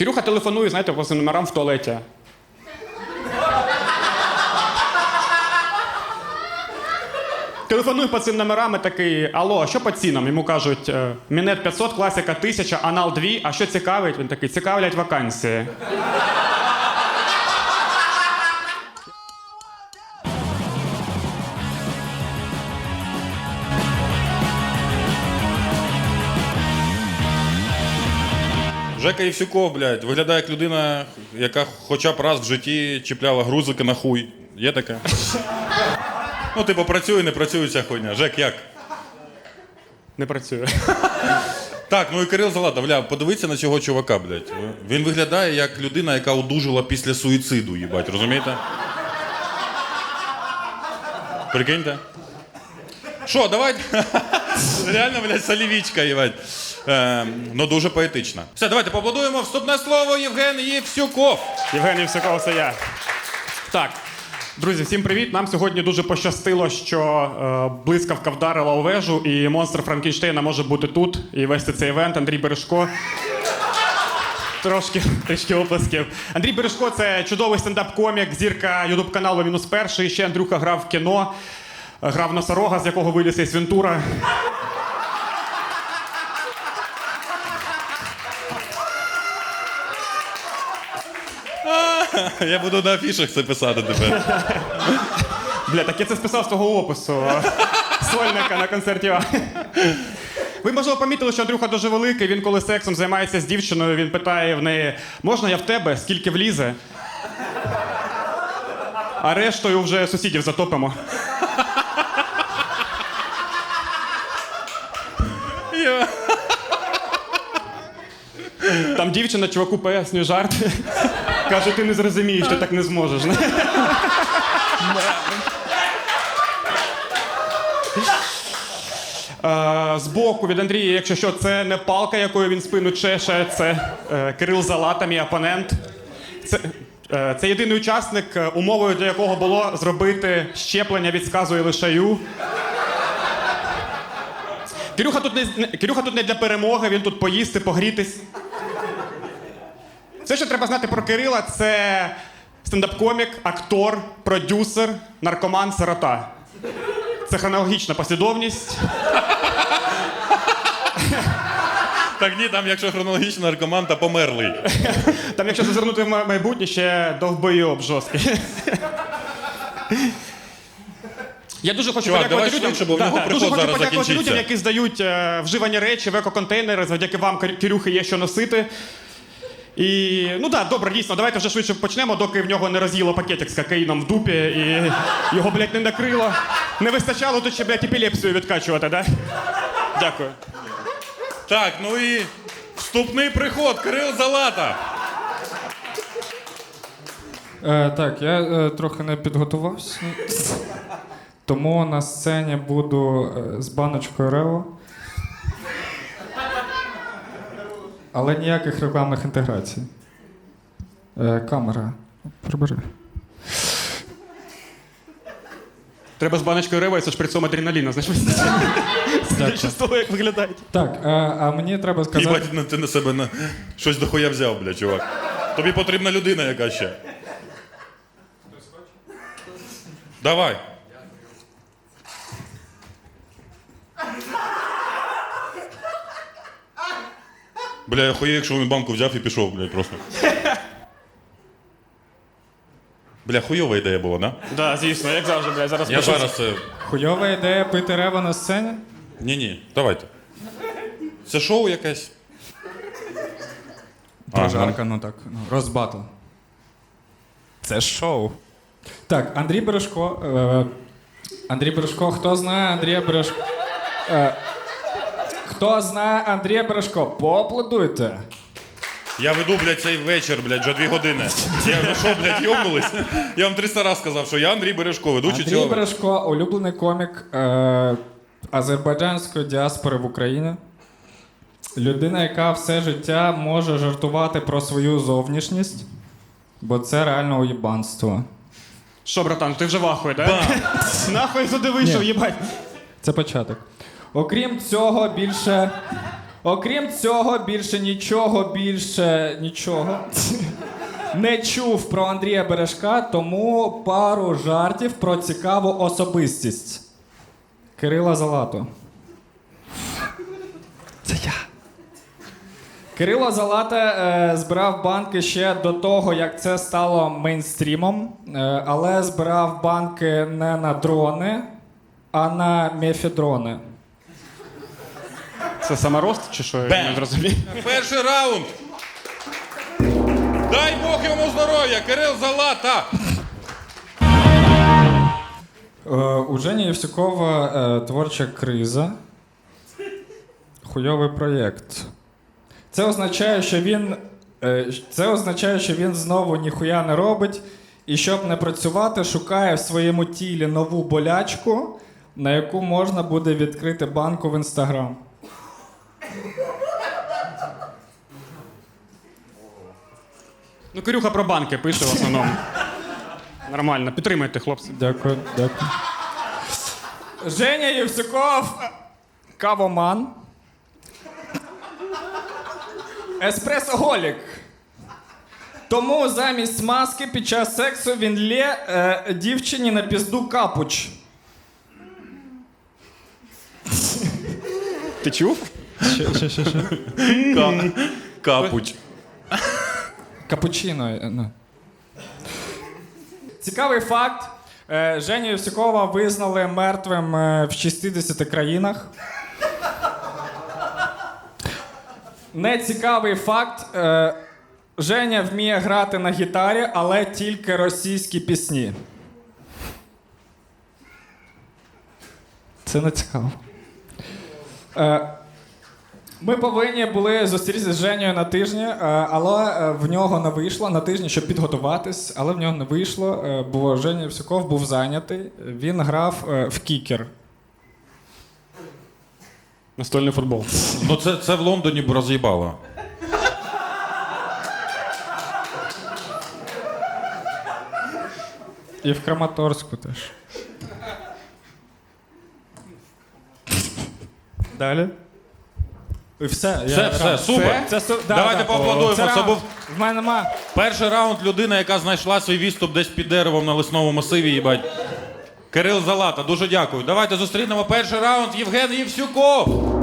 Кирюха телефонує, знаєте, по номерам в туалеті. Телефонує по цим номерам і такий, алло, а що по цінам? Йому кажуть, е, мінет 500, класика 1000, анал 2, а що цікавить? Він такий, цікавлять вакансії. Жека Євсюков, блядь, виглядає як людина, яка хоча б раз в житті чіпляла грузики на хуй. Є таке? Ну, типу, працює, не працює ця хуйня. Жек, як? Не працює. Так, ну і Кирил Залата, бля, подивіться на цього чувака, блядь. Він виглядає як людина, яка одужала після суїциду, їбать, розумієте? Прикиньте. Що, давайте. Реально, блядь, солівічка, їбать. Е, ну дуже поетична. Все, давайте поаплодуємо. Вступне слово Євген Євсюков. Євгеній Всяков, це я. Так. Друзі, всім привіт. Нам сьогодні дуже пощастило, що е, блискавка вдарила у вежу, і монстр Франкенштейна може бути тут і вести цей івент. Андрій Бережко. Трошки трішки оплесків. Андрій Бережко це чудовий стендап-комік, зірка ютуб каналу Мінус Перший. Ще Андрюха грав в кіно, грав носорога, з якого виліз із Вентура. Я буду на афішах це писати тепер. Бля, так я це списав з того опису сольника на концерті. Ви, можливо, помітили, що Андрюха дуже великий. Він коли сексом займається з дівчиною, він питає в неї: можна я в тебе, скільки влізе? А рештою вже сусідів затопимо. Там дівчина чуваку пояснює жарт. Каже, ти не зрозумієш, ти так не зможеш. Е, Збоку від Андрія, якщо що, це не палка, якою він спину чеше, це е, Кирил Залата, мій опонент. Це, е, це єдиний учасник, умовою для якого було зробити щеплення від сказу і лишаю. Кирюха тут не- Кирюха тут не для перемоги, він тут поїсти, погрітись. Все, що треба знати про Кирила, це стендап-комік, актор, продюсер, наркоман, сирота. Це хронологічна послідовність. Так ні, там, якщо хронологічно наркоман, то померлий. Там, якщо зазирнути в ма- майбутнє, ще довбойоб жорсткий. Я дуже хочу Чувак, подякувати давай людям. швидше, бо в нього дуже приход хочу зараз подякувати закінчиться. людям, які здають е, вживані речі в екоконтейнери. Завдяки вам, Кир- Кирюхи, є що носити. І ну так, добре, дійсно, давайте вже швидше почнемо, доки в нього не роз'їло пакетик з кокаїном в дупі і його, блядь, не накрило. Не вистачало тут ще, блядь, епілепсію відкачувати, да? Дякую. Так, ну і вступний приход, Кирил Залата. Е, так, я е, трохи не підготувався. Тому на сцені буду е, з баночкою Рево. Але ніяких рекламних інтеграцій. Е, камера. Прибери. Треба з баночкою рева і со шприцом адреналіна, знаєш? З того, як виглядають. Так, е, а мені треба сказати. Їбать, ну, ти на себе на... щось дохуя взяв, бля, чувак. Тобі потрібна людина яка ще. Давай. Бля, я хує, якщо він банку взяв і пішов, блядь, просто. Бля, хуйова ідея була, да? Да, звісно, як завжди, блядь, зараз Я пишу. зараз. Хуйова ідея пити Рево на сцені? Ні, ні, давайте. Це шоу якесь. А, Прожарка, ну так. Ну, розбатл. Це шоу. Так, Андрій Бережко. Е, Андрій Бережко, хто знає Андрія Бережко? Е, хто знає Андрія Бережко? Поаплодуйте. Я веду, блядь, цей вечір, блядь, вже дві години. Я ну що, блядь, йобнулись? Я вам 300 разів сказав, що я Андрій Бережко, ведучий Андрій цього. Бережко, улюблений комік е, азербайджанської діаспори в Україні. Людина, яка все життя може жартувати про свою зовнішність, бо це реально уєбанство. Що, братан, ти вже в ахуї, да? Нахуй сюди вийшов, Ні. їбать. Це початок. Окрім цього, більше Окрім цього, більше нічого, більше нічого. Не чув про Андрія Бережка, тому пару жартів про цікаву особистість. Кирила Залату. Це я. Кирило Залата е, збирав банки ще до того, як це стало мейнстрімом, е, але збирав банки не на дрони, а на мефедрони. Це саморост чи що? Я не зрозумів. Перший раунд. Дай Бог йому здоров'я, Кирил Залата. Е, у Жені Євсюкова е, творча криза. Хуйовий проєкт. Це означає, що він. е, Це означає, що він знову ніхуя не робить. І щоб не працювати, шукає в своєму тілі нову болячку, на яку можна буде відкрити банку в інстаграм. Ну, Кирюха про банки пише в основному. Нормально, підтримайте, хлопці. Дякую, дякую. Женя Євсюков. Кавоман. Еспресоголік. Тому замість маски під час сексу він лє е, дівчині на пізду капуч. Ти чув? Ка- Капуч. Капучино. е, ну. Цікавий факт. Е, Женю Євсюкова визнали мертвим е, в 60 країнах. Нецікавий факт. е, Женя вміє грати на гітарі, але тільки російські пісні. Це не цікаво. Ми повинні були зустрітися з Женєю на тижні, е, але е, в нього не вийшло на тижні, щоб підготуватись, але в нього не вийшло, е, бо Женя Всюков був зайнятий. Він грав в кікер. Настольний футбол. Ну це, це в Лондоні б роз'їбало. І в Краматорську теж. Далі. І все, Все, все, супер. Це, це, да, Давайте да. поаплодуємо, Це раунд. був- В мене нема. Перший раунд людина, яка знайшла свій відступ десь під деревом на лисному масиві, їбать. Кирил Залата, дуже дякую. Давайте зустрінемо перший раунд Євген Євсюков.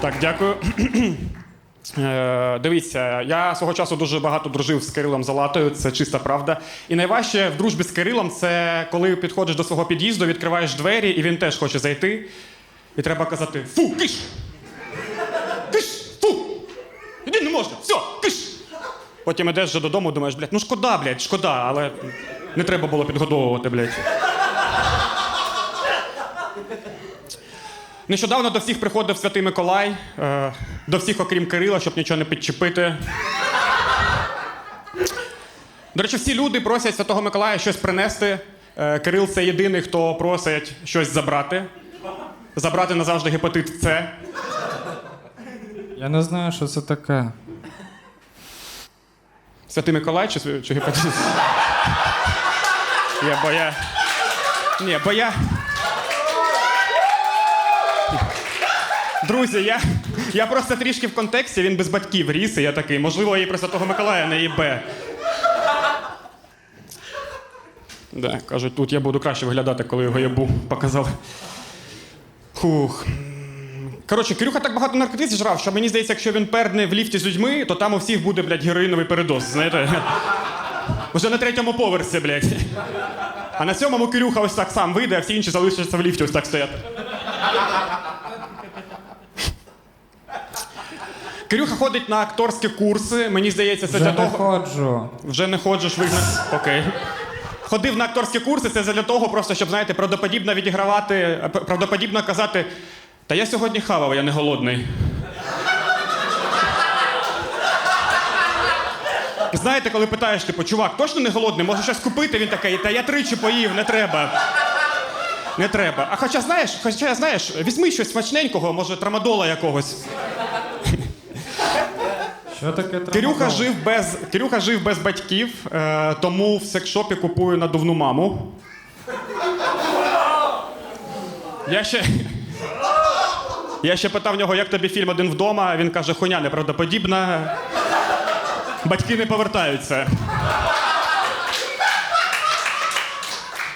Так, дякую. Е, дивіться, я свого часу дуже багато дружив з Кирилом Залатою, це чиста правда. І найважче в дружбі з Кирилом це коли підходиш до свого під'їзду, відкриваєш двері, і він теж хоче зайти. І треба казати: Фу! Киш! Можна! Все, киш! Потім ідеш вже додому, думаєш, блядь, ну шкода, блядь, шкода, але не треба було підгодовувати, блядь. Нещодавно до всіх приходив Святий Миколай, е, до всіх, окрім Кирила, щоб нічого не підчепити. До речі, всі люди просять Святого Миколая щось принести. Е, Кирил це єдиний, хто просить щось забрати. Забрати назавжди гепатит С. Я не знаю, що це таке. Святий Миколай чи, чи гепатит? Я, бо я. Ні, бо я. Друзі, я, я просто трішки в контексті, він без батьків ріс, і я такий, можливо, їй про Святого Миколая не їбе. Да, кажуть, тут я буду краще виглядати, коли його ябу показали. Фух. Коротше, Кирюха так багато наркотиць зжрав, що мені здається, якщо він пердне в ліфті з людьми, то там у всіх буде, блядь, героїновий передоз, знаєте? Уже на третьому поверсі, блядь. А на сьомому Кирюха ось так сам вийде, а всі інші залишаться в ліфті ось так стоять. Кирюха ходить на акторські курси. Мені здається, це Вже для не того. ходжу. Вже не ходжеш вигнати. Окей. Ходив на акторські курси, це для того, просто щоб, знаєте, правдоподібно відігравати, правдоподібно казати, та я сьогодні хавав, я не голодний. Знаєте, коли питаєш, типу, чувак, точно не голодний, може щось купити? Він такий, та я тричі поїв, не треба. Не треба. А хоча знаєш, хоча знаєш, візьми щось смачненького, може трамадола якогось. Що таке Кирюха жив без, Кирюха жив без батьків, е, тому в секшопі купує надувну маму. Я ще. Я ще питав нього, як тобі фільм один вдома. Він каже, хуйня неправдоподібна. Батьки не повертаються.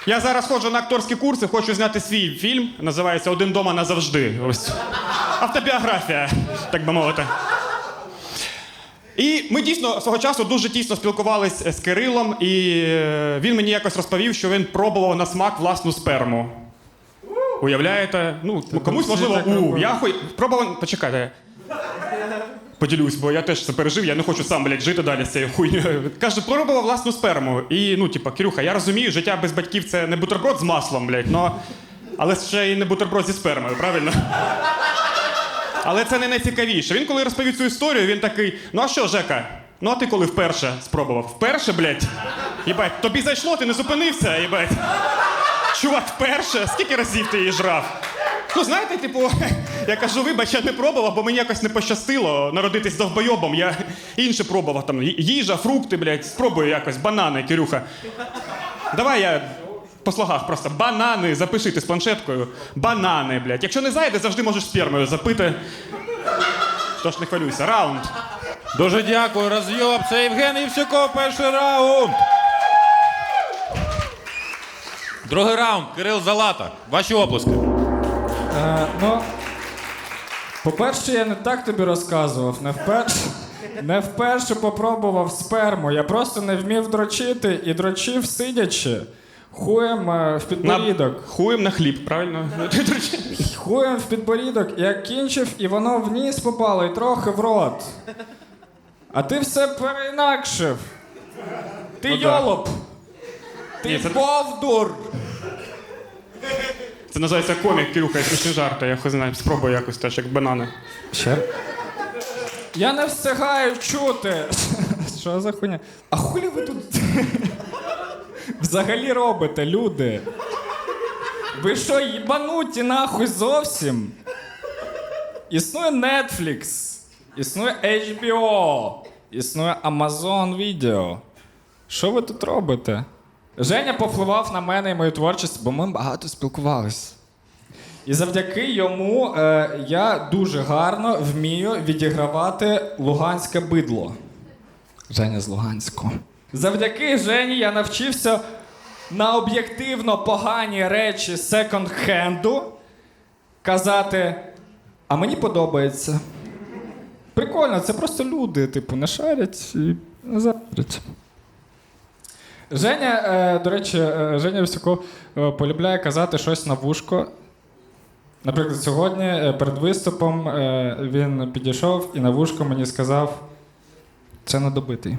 Я зараз ходжу на акторські курси, хочу зняти свій фільм. Називається Один дома назавжди. Ось. Автобіографія, так би мовити. І ми дійсно свого часу дуже тісно спілкувалися з Кирилом, і е, він мені якось розповів, що він пробував на смак власну сперму. Уявляєте? Ну, комусь можливо, у, я хуй. Пробував. Почекайте. Поділюсь, бо я теж це пережив, я не хочу сам, блядь, жити далі з цією хуйнею. Каже, пробував власну сперму. І, ну, типа, Кирюха, я розумію, життя без батьків це не бутерброд з маслом, блядь, но... але ще й не бутерброд зі спермою, правильно? Але це не найцікавіше. Він коли розповів цю історію, він такий: ну а що, Жека? Ну а ти коли вперше спробував? Вперше, блядь? Їбать, тобі зайшло, ти не зупинився, їбать. Чувак, вперше? Скільки разів ти її жрав? Ну, знаєте, типу, я кажу, вибач, я не пробував, бо мені якось не пощастило народитись довбойобом. Я інше пробував там їжа, фрукти, блядь, спробую якось, банани, Кирюха. Давай я по слогах просто банани, запишити з планшеткою. Банани, блядь. Якщо не зайде, завжди можеш спермою запити. Тож не хвилюйся. Раунд. Дуже дякую, розйоб. Це Євген Євсюков, перший раунд. Другий раунд. Кирил Залата. Ваші оплески. Е, ну, по-перше, я не так тобі розказував. Не вперше, не вперше попробував сперму. Я просто не вмів дрочити і дрочив сидячи. Хуєм е, в підборідок. Хуєм на хліб, правильно? Хуєм в підборідок. Я кінчив, і воно вниз попало, і трохи в рот. А ти все переінакшив. Ти Ну да. йолоп. Ти Ні, це- бовдур. Це називається комік, Кирюха, і смішні жарти. Я хуй знаю, спробую якось теж, як банани. Ще? Я не встигаю чути. Що за хуйня? А хулі ви тут взагалі робите, люди? Ви що, їбануті нахуй зовсім? Існує Netflix, існує HBO, існує Amazon Video. Що ви тут робите? Женя повпливав на мене і мою творчість, бо ми багато спілкувалися. І завдяки йому е, я дуже гарно вмію відігравати луганське бидло. Женя з Луганську. Завдяки Жені я навчився на об'єктивно погані речі секонд-хенду казати, а мені подобається. Прикольно, це просто люди, типу, не шарять і не завтрять. Женя, е, до речі, е, Женя Високо е, полюбляє казати щось на вушко. Наприклад, сьогодні перед виступом він підійшов і на вушко мені сказав: це недобитий.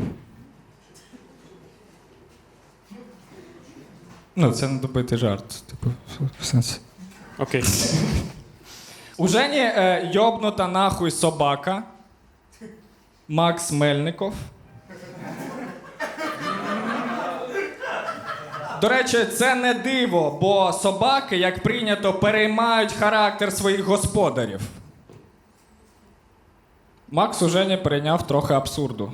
Ну, це недобитий жарт. Типу, в сенсі. Окей. У Жені йобнута нахуй собака. Макс Мельников. До речі, це не диво, бо собаки, як прийнято, переймають характер своїх господарів. Макс у Жені перейняв трохи абсурду.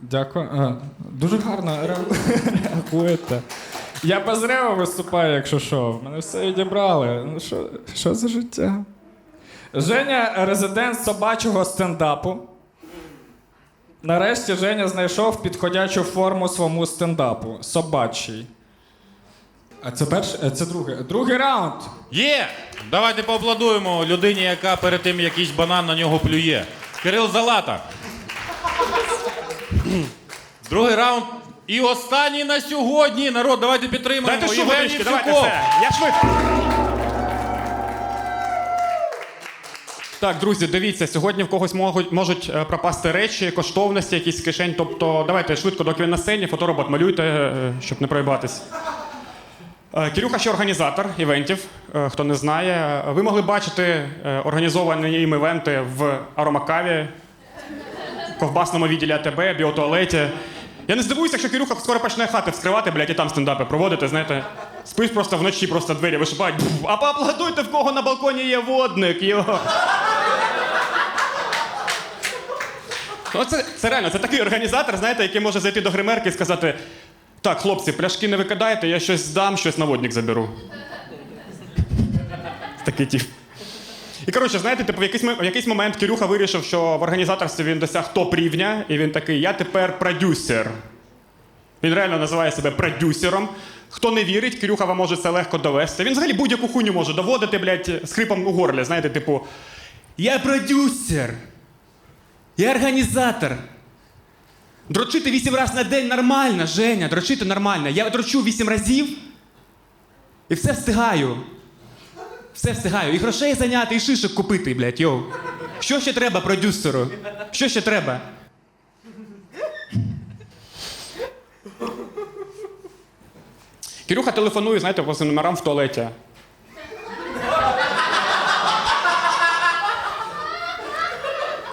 Дякую. А, дуже гарно реагуєте. Я без рева виступаю, якщо що. Мене все відібрали. Ну що, що за життя? Женя резидент собачого стендапу. Нарешті Женя знайшов підходячу форму своєму стендапу. Собачий. А це перший, е, це другий. Другий раунд. Є! Давайте поаплодуємо людині, яка перед тим якийсь банан на нього плює. Кирил Залата. Другий раунд. І останній на сьогодні. Народ, давайте підтримаємо. Дайте шум, Євген давайте все. Я швидко. Так, друзі, дивіться, сьогодні в когось можуть, можуть е, пропасти речі, коштовності, якісь кишень. Тобто, давайте швидко, доки він на сцені, фоторобот малюйте, е, щоб не проїбатись. Е, Кирюха ще організатор івентів. Хто не знає, ви могли бачити організовані їм івенти в Аромакаві, ковбасному відділі АТБ, біотуалеті. Я не здивуюся, якщо Кирюха скоро почне хати вскривати, блядь, і там стендапи проводити, знаєте. Спиш просто вночі, просто двері вишибають. А поаплодуйте, в кого на балконі є водник. Йо. Оце, це реально, це такий організатор, знаєте, який може зайти до гримерки і сказати: так, хлопці, пляшки не викидайте, я щось здам, щось на водник заберу. Такий тип. І коротше, знаєте, типу, в якийсь, в якийсь момент Кирюха вирішив, що в організаторстві він досяг топ рівня, і він такий: я тепер продюсер. Він реально називає себе продюсером. Хто не вірить, Кирюха вам може це легко довести. Він взагалі будь-яку хуйню може доводити, блядь, з хрипом у горлі. Знаєте, типу, я продюсер. Я організатор. Дрочити вісім разів на день нормально, Женя, дрочити нормально. Я дрочу вісім разів і все встигаю. Все встигаю. І грошей зайняти, і шишок купити, блядь, йоу. Що ще треба продюсеру? Що ще треба? Кирюха телефонує, знаєте, по номерам в туалеті.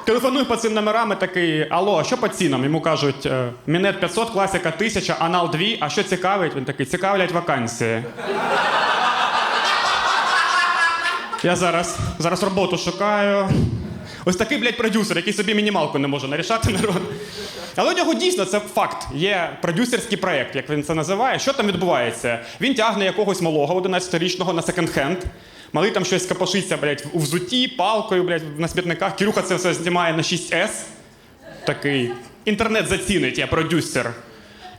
Телефонує по цим номерам і такий: Алло, а що по цінам? Йому кажуть, е, Мінет 500, класика 1000, анал 2, а що цікавить? Він такий, цікавлять вакансії. Я зараз, зараз роботу шукаю. Ось такий, блядь, продюсер, який собі мінімалку не може нарішати народ. Але у нього дійсно це факт. Є продюсерський проєкт, як він це називає. Що там відбувається? Він тягне якогось малого 11-річного на секонд-хенд. Малий там щось капошиться, блядь, у взуті, палкою, блядь, на смітниках. Кірюха це все знімає на 6С. Такий. Інтернет зацінить, я продюсер.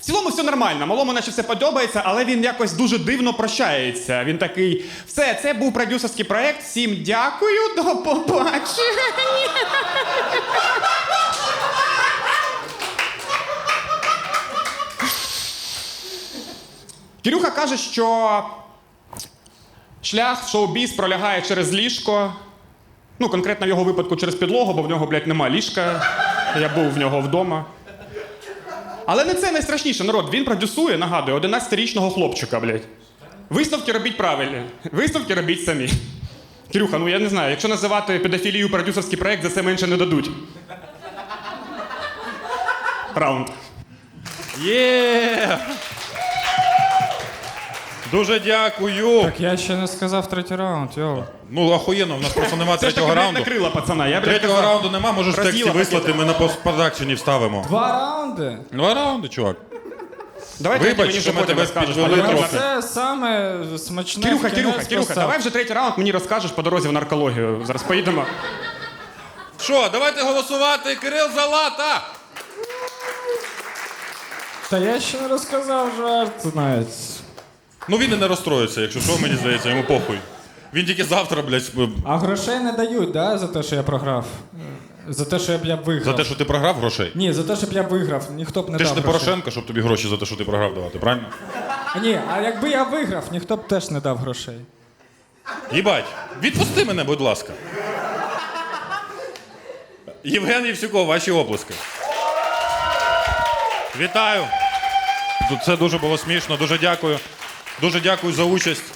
В цілому все нормально, малому наче все подобається, але він якось дуже дивно прощається. Він такий: все, це був продюсерський проєкт. Всім дякую, до побачення. Кирюха каже, що шлях в шоу-біз пролягає через ліжко. Ну, конкретно в його випадку через підлогу, бо в нього, блядь, нема ліжка. Я був в нього вдома. Але не це найстрашніше, народ. Він продюсує, нагадую, 11-річного хлопчика, блядь. Висновки робіть правильні. Висновки робіть самі. Кирюха, ну я не знаю, якщо називати педофілію продюсерський проект, за це менше не дадуть. Раунд. Є! Дуже дякую. Так я ще не сказав третій раунд, йоу. Ну, ахуєнно, в нас просто нема Це ж третього блядь, раунду. накрила, пацана. Я, блядь, Третього казав. раунду нема, можеш в тексті Розділа вислати, ми на постпродакшені вставимо. Два раунди? Два раунди, чувак. Давай Вибач, третій мені що вже ми потім тебе розкажеш. підвели трохи. Це саме смачне. Кирюха, в Кирюха, Кирюха, постав. давай вже третій раунд мені розкажеш по дорозі в наркологію. Зараз поїдемо. Що, давайте голосувати. Кирил Залата! Та я ще не розказав жарт навіть. Ну він і не розстроїться, якщо що, мені здається, йому похуй. Він тільки завтра, блядь, А грошей не дають, да, за те, що я програв? За те, що я б я б виграв. за те, що ти програв грошей. Ні, за те, щоб я виграв, ніхто б не Ти дав ж не грошей. Порошенко, щоб тобі гроші за те, що ти програв давати, правильно? Ні, а якби я виграв, ніхто б теж не дав грошей. Їбать, відпусти мене, будь ласка. Євген Євсюков, ваші оплески. Вітаю. Це дуже було смішно, дуже дякую. Дуже дякую за участь.